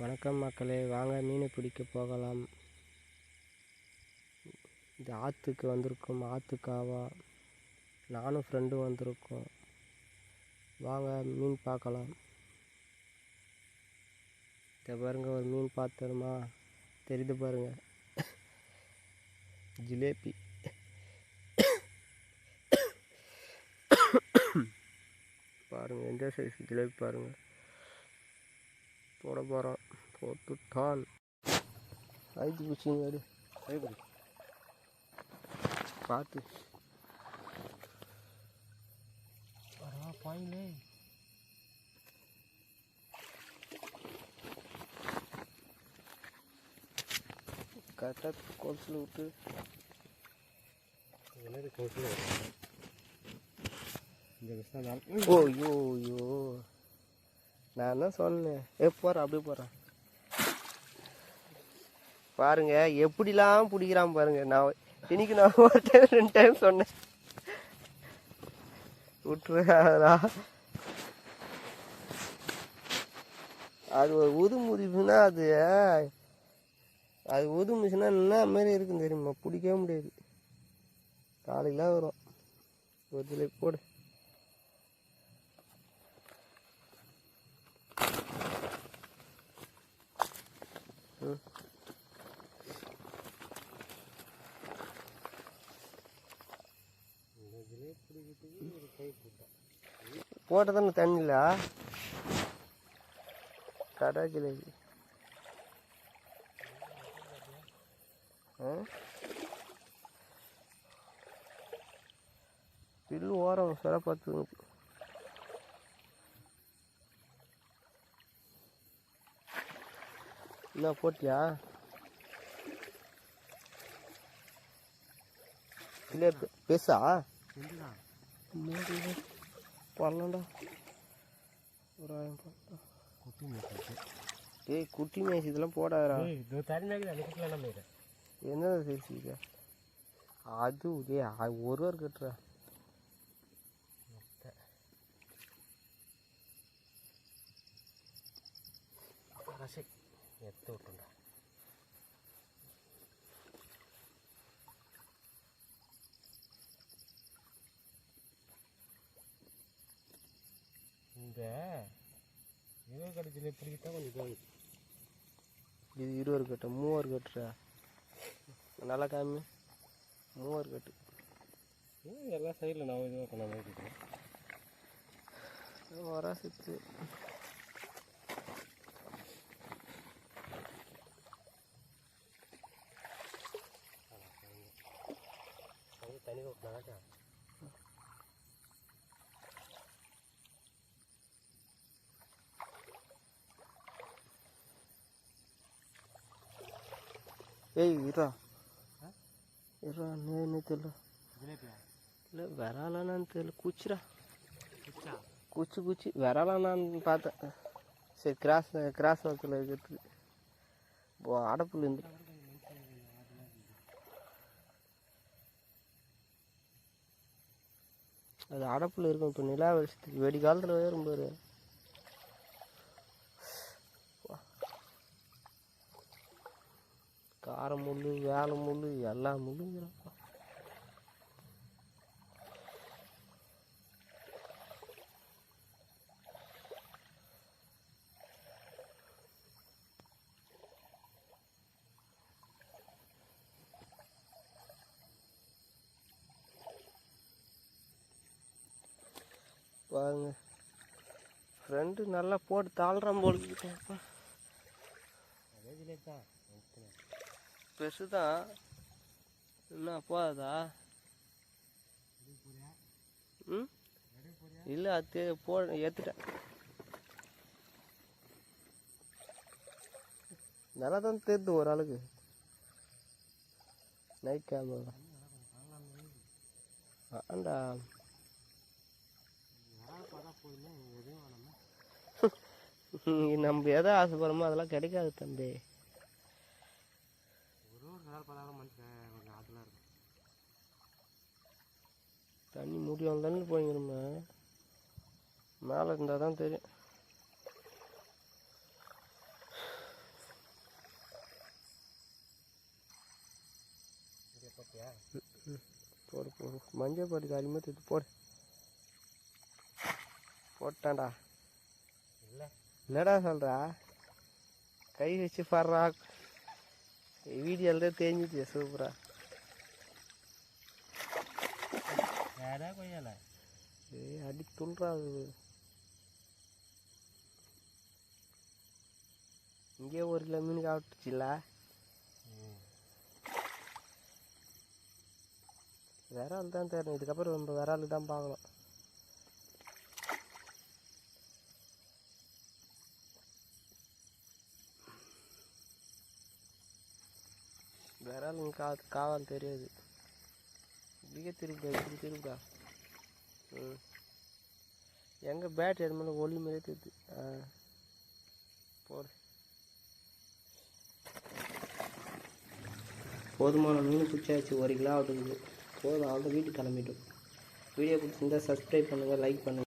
வணக்கம் மக்களே வாங்க மீன் பிடிக்க போகலாம். இது ஆற்றுக்கு வந்திருக்கோம் ஆற்றுக்காவா நானும் ஃப்ரெண்டும் வந்திருக்கோம். வாங்க மீன் பார்க்கலாம். இதை பாருங்க ஒரு மீன் பார்த்தோமா? தெரியுது பாருங்க. ஜிலேபி. பாருங்கள் எந்த சைஸ் ஜிலேபி பாருங்கள் போட போகிறோம் போட்டுட்டான் ஐந்து குச்சிங்க எடு கைப்பிடி பார்த்து. பாயிலே. கரெக்டாக கொலுசில் விட்டு. என்னது விஷயம் ஓ ஐயோ ஐயோ. நான் தான் சொன்னேன் ஏ போகிறேன் அப்படியே போகிறேன் பாருங்க எப்படிலாம் பிடிக்கிறான் பாருங்க. நான் இன்னைக்கு நான் ஒரு டைம் ரெண்டு டைம் சொன்னேன். விட்டுருடா அது ஒரு உதுமுதிப்புனா அது அது உதுமுச்சுன்னா என்ன மாதிரி இருக்கும் தெரியுமா? பிடிக்கவே முடியாது. காலையில் வரும். ஒரு சிலை போடு ம் இந்த இதிலே பிடிக்கிறதுக்கு ஒரு கை போட்டான் போட்டதானே தண்ணியில் கடா ஜிலேபி ஆ? பில்லு ஓரம் சிறப்பாத்து என்ன போட்டியா? இல்லை பெருசா பண்ணண்டா ஒரு ஆயிரம் குட்டி மீட்டு ஏய் குட்டி மேய்ச்சி இதெல்லாம் இது இது என்ன சைஸ் இது அது ஏய் ஒரு ஒரு கட்டுறா எத்த விட்டுண்டா இந்த இருபது கடைச்சியில் பிடிக்கிட்டா கொஞ்சம் இதாகுது. இது இருபது கட்டு மூவர் கட்டுறா நல்லா காமி. மூவர் கட்டு. எல்லா சைடில் நான் இதுவாக கொண்டாந்து வைக்கிறேன் வரா சித்து. அது தனி ஏய் இரா. இரா என்ன தெரியல. இல்லை விராலானான்னு தெரியல. குச்சிரா குச்சா? குச்சி விரலானான்னு பார்த்தேன். சரி கிராஸ் கிராஸ் நோக்கில் இருக்கிறதுக்கு. ஓ அடப்புல இருந்து அது அடப்புல இருக்கும். இப்போ நிலா வெளிச்சத்துக்கு வெடி காலத்தில் ஏறும் பாரு. கார முள் வேலை முள் எல்லா முள்ளுங்கிறப்பா பாருங்க. ஃப்ரெண்டு நல்லா போட்டு தாழ்றான் போட்டுக்கிட்டேன்ப்பா. தான். பெருசு தான் என்ன போதாதா? ம்? இல்லை அது போ ஏற்றுட்டேன் நல்லா தான் தெரியுது ஒரு ஆளுக்கு. நைட் கேமரா ஆண்டா. நம்ம எதை ஆசைப்படுறோமோ அதெல்லாம் கிடைக்காது தம்பி. பதினாலு பதினாறு மணிக்கு கொஞ்சம் ஆற்றுலாம் இருக்கும். தண்ணி மூடி வந்தாலும் போய்ங்கிறோம்னா மேலே இருந்தால் தான் தெரியும். போடு போடு. மஞ்சள் போட்டு காரியமாக தூத்து போடு. போட்டான்டா. இல்லை. இல்லைடா சொல்கிறா கை வச்சு பர்றா வீடியோவில் தெரிஞ்சிச்சு சூப்பரா யாரா கொய்யால ஏய் அடி துள்றா அது இங்கே ஒரு கிலோ மீன் காட்டுச்சுல்ல விரால் தான் தேடணும் இதுக்கப்புறம் நம்ம விராலு தான் பார்க்கணும் விரால் கா காவல் தெரியாது. இப்படியே திருப்பி இப்படி திருப்பிடா ம். எங்கே அது மேலே ஒளி மாதிரியே தெரியுது. ஆ. போடு. போதுமான மீன் பிடிச்சாச்சு ஒரு கிலோ ஆகுது. போதும் அவங்க வீட்டுக்கு கிளம்பிட்டோம். வீடியோ பிடிச்சிருந்தா சப்ஸ்கிரைப் பண்ணுங்கள் லைக் பண்ணுங்கள்